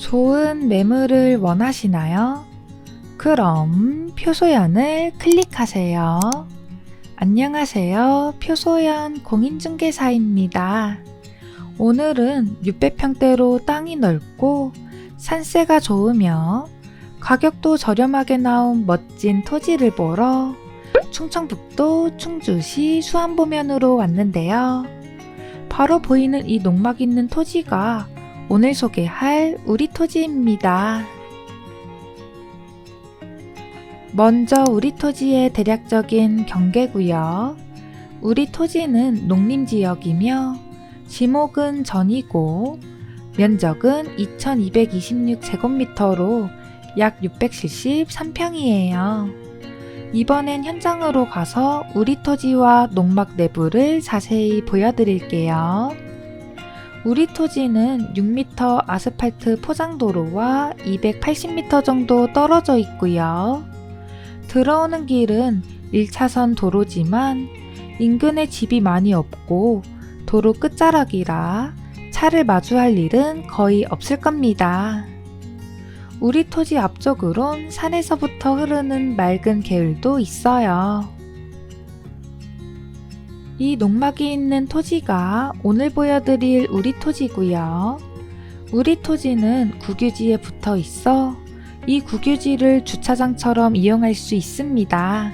좋은 매물을 원하시나요? 그럼 표소연을 클릭하세요. 안녕하세요. 표소연 공인중개사입니다. 오늘은 600평대로 땅이 넓고 산세가 좋으며 가격도 저렴하게 나온 멋진 토지를 보러 충청북도 충주시 수안보면으로 왔는데요. 바로 보이는 이 농막 있는 토지가 오늘 소개할 우리 토지입니다. 먼저 우리 토지의 대략적인 경계구역. 우리 토지는 농림지역이며 지목은 전이고 면적은 2226제곱미터로 약 673평이에요. 이번엔 현장으로 가서 우리 토지와 농막 내부를 자세히 보여드릴게요. 우리 토지는 6m 아스팔트 포장도로와 280m 정도 떨어져 있고요. 들어오는 길은 1차선 도로지만 인근에 집이 많이 없고 도로 끝자락이라 차를 마주할 일은 거의 없을 겁니다. 우리 토지 앞쪽으론 산에서부터 흐르는 맑은 개울도 있어요. 이 농막이 있는 토지가 오늘 보여드릴 우리 토지고요. 우리 토지는 국유지에 붙어 있어 이 국유지를 주차장처럼 이용할 수 있습니다.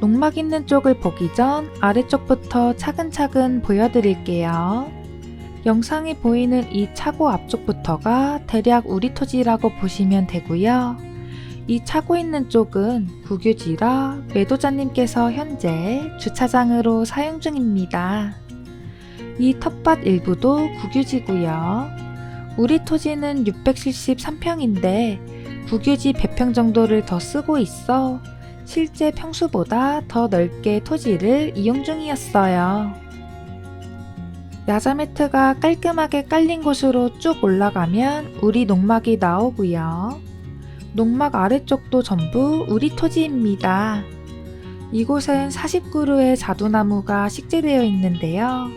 농막 있는 쪽을 보기 전 아래쪽부터 차근차근 보여드릴게요. 영상이 보이는 이 차고 앞쪽부터가 대략 우리 토지라고 보시면 되고요. 이 차고 있는 쪽은 국유지라 매도자님께서 현재 주차장으로 사용 중입니다. 이 텃밭 일부도 국유지고요. 우리 토지는 673평인데 국유지 100평 정도를 더 쓰고 있어 실제 평수보다 더 넓게 토지를 이용 중이었어요. 야자 매트가 깔끔하게 깔린 곳으로 쭉 올라가면 우리 농막이 나오고요. 농막 아래쪽도 전부 우리 토지입니다. 이곳엔 40그루의 자두나무가 식재되어 있는데요.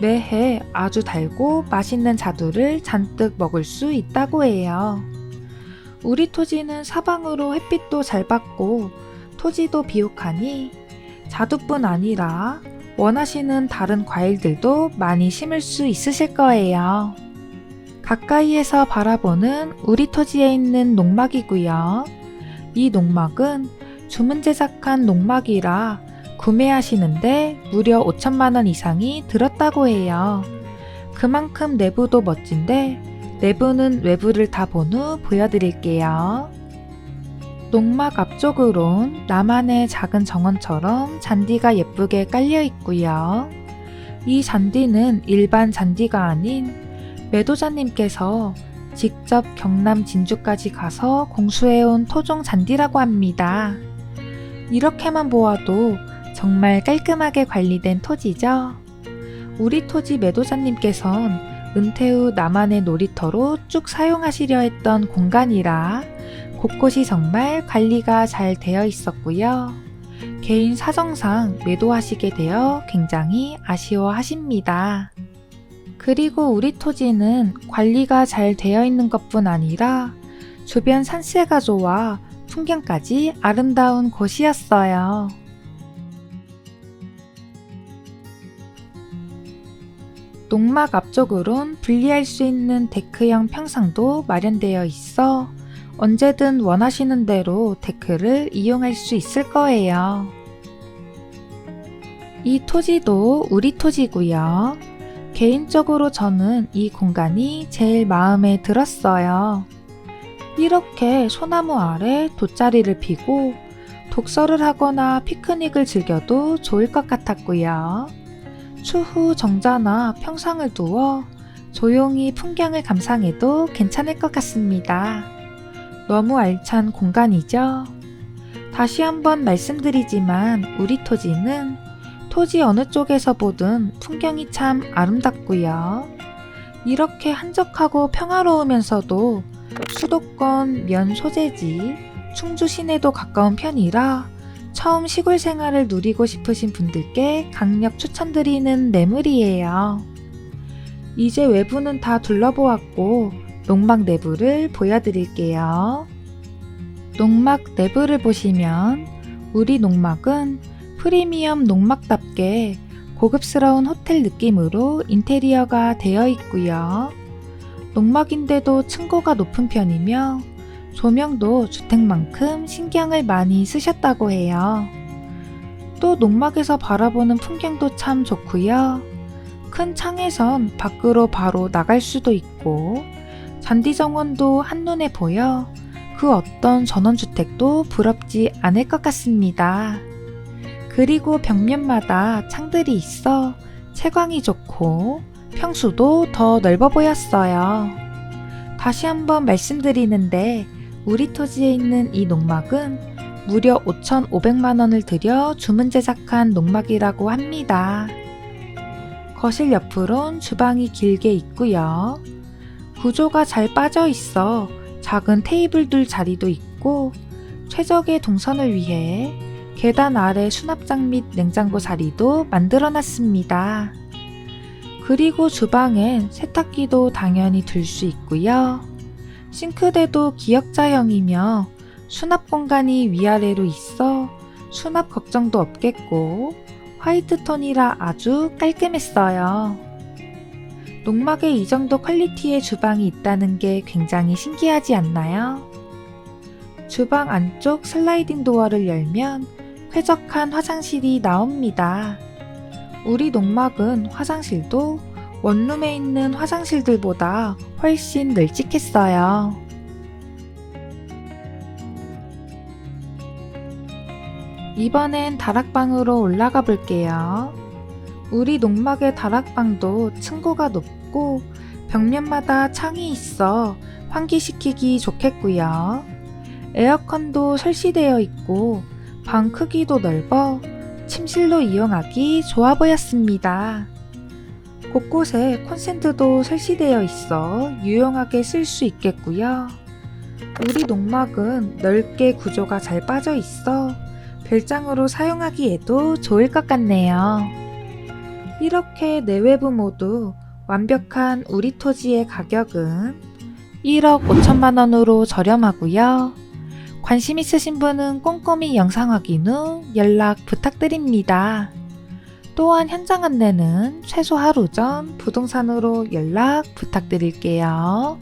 매해 아주 달고 맛있는 자두를 잔뜩 먹을 수 있다고 해요. 우리 토지는 사방으로 햇빛도 잘 받고 토지도 비옥하니 자두뿐 아니라 원하시는 다른 과일들도 많이 심을 수 있으실 거예요. 가까이에서 바라보는 우리 토지에 있는 농막이고요. 이 농막은 주문 제작한 농막이라 구매하시는데 무려 5천만 원 이상이 들었다고 해요. 그만큼 내부도 멋진데 내부는 외부를 다 본 후 보여드릴게요. 농막 앞쪽으론 나만의 작은 정원처럼 잔디가 예쁘게 깔려 있고요. 이 잔디는 일반 잔디가 아닌 매도자님께서 직접 경남 진주까지 가서 공수해온 토종 잔디라고 합니다. 이렇게만 보아도 정말 깔끔하게 관리된 토지죠. 우리 토지 매도자님께선 은퇴 후 나만의 놀이터로 쭉 사용하시려 했던 공간이라 곳곳이 정말 관리가 잘 되어 있었고요. 개인 사정상 매도하시게 되어 굉장히 아쉬워하십니다. 그리고 우리 토지는 관리가 잘 되어 있는 것뿐 아니라 주변 산세가 좋아 풍경까지 아름다운 곳이었어요. 농막 앞쪽으론 분리할 수 있는 데크형 평상도 마련되어 있어 언제든 원하시는 대로 데크를 이용할 수 있을 거예요. 이 토지도 우리 토지고요. 개인적으로 저는 이 공간이 제일 마음에 들었어요. 이렇게 소나무 아래 돗자리를 피고 독서를 하거나 피크닉을 즐겨도 좋을 것 같았고요. 추후 정자나 평상을 두어 조용히 풍경을 감상해도 괜찮을 것 같습니다. 너무 알찬 공간이죠? 다시 한번 말씀드리지만 우리 토지는 토지 어느 쪽에서 보든 풍경이 참 아름답고요. 이렇게 한적하고 평화로우면서도 수도권 면 소재지 충주 시내도 가까운 편이라 처음 시골 생활을 누리고 싶으신 분들께 강력 추천드리는 매물이에요. 이제 외부는 다 둘러보았고 농막 내부를 보여드릴게요. 농막 내부를 보시면 우리 농막은 프리미엄 농막답게 고급스러운 호텔 느낌으로 인테리어가 되어 있고요. 농막인데도 층고가 높은 편이며 조명도 주택만큼 신경을 많이 쓰셨다고 해요. 또 농막에서 바라보는 풍경도 참 좋고요. 큰 창에선 밖으로 바로 나갈 수도 있고 잔디 정원도 한눈에 보여 그 어떤 전원주택도 부럽지 않을 것 같습니다. 그리고 벽면마다 창들이 있어 채광이 좋고 평수도 더 넓어 보였어요. 다시 한번 말씀드리는데 우리 토지에 있는 이 농막은 무려 5,500만 원을 들여 주문 제작한 농막이라고 합니다. 거실 옆으론 주방이 길게 있고요. 구조가 잘 빠져 있어 작은 테이블 둘 자리도 있고 최적의 동선을 위해 계단 아래 수납장 및 냉장고 자리도 만들어 놨습니다. 그리고 주방엔 세탁기도 당연히 둘 수 있고요. 싱크대도 기역자형이며 수납 공간이 위아래로 있어 수납 걱정도 없겠고 화이트 톤이라 아주 깔끔했어요. 농막에 이 정도 퀄리티의 주방이 있다는 게 굉장히 신기하지 않나요? 주방 안쪽 슬라이딩 도어를 열면 쾌적한 화장실이 나옵니다. 우리 농막은 화장실도 원룸에 있는 화장실들보다 훨씬 널찍했어요. 이번엔 다락방으로 올라가 볼게요. 우리 농막의 다락방도 층고가 높고 벽면마다 창이 있어 환기시키기 좋겠고요. 에어컨도 설치되어 있고 방 크기도 넓어 침실로 이용하기 좋아 보였습니다. 곳곳에 콘센트도 설치되어 있어 유용하게 쓸 수 있겠고요. 우리 농막은 넓게 구조가 잘 빠져 있어 별장으로 사용하기에도 좋을 것 같네요. 이렇게 내외부 모두 완벽한 우리 토지의 가격은 1억 5천만 원으로 저렴하고요. 관심 있으신 분은 꼼꼼히 영상 확인 후 연락 부탁드립니다. 또한 현장 안내는 최소 하루 전 부동산으로 연락 부탁드릴게요.